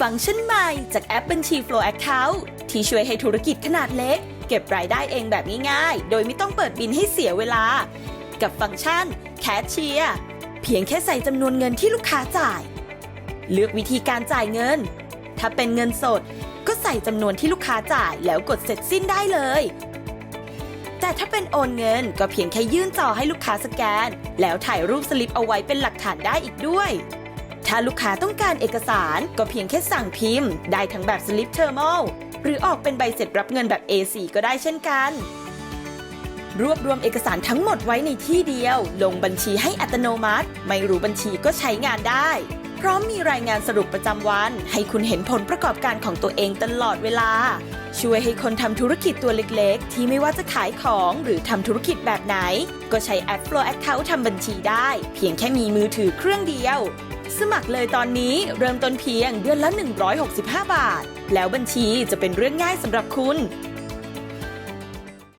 ฟังก์ชันใหม่จากแอปบัญชี Flow Account ที่ช่วยให้ธุรกิจขนาดเล็ก เก็บรายได้เองแบบง่ายๆ โดยไม่ต้องเปิดบินให้เสียเวลา กับฟังก์ชัน Cashier เพียงแค่ใส่จำนวนเงินที่ลูกค้าจ่าย เลือกวิธีการจ่ายเงิน ถ้าเป็นเงินสด ก็ใส่จำนวนที่ลูกค้าจ่ายแล้วกดเสร็จสิ้นได้เลย แต่ถ้าเป็นโอนเงินก็เพียงแค่ยื่นจอให้ลูกค้าสแกน แล้วถ่ายรูปสลิปเอาไว้เป็นหลักฐานได้อีกด้วย ถ้าลูกค้าต้องการเอกสารก็เพียงแค่สั่งพิมพ์ ได้ทั้งแบบสลิปเทอร์มอลหรือออกเป็นใบเสร็จรับเงินแบบ A4 ก็ได้เช่นกัน รวบรวมเอกสารทั้งหมดไว้ในที่เดียว ลงบัญชีให้อัตโนมัติ ไม่รู้บัญชีก็ใช้งานได้ พร้อมมีรายงานสรุปประจำวัน ให้คุณเห็นผลประกอบการของตัวเองตลอดเวลา ช่วยให้คนทำธุรกิจตัวเล็กๆ ที่ไม่ว่าจะขายของหรือทำธุรกิจแบบไหน ก็ใช้แอป Flow Account ทำบัญชีได้ เพียงแค่มีมือถือเครื่องเดียว สมัครเลยตอนนี้เริ่มต้นเพียงเดือนละ 165 บาท แล้วบัญชีจะเป็นเรื่องง่ายสำหรับคุณ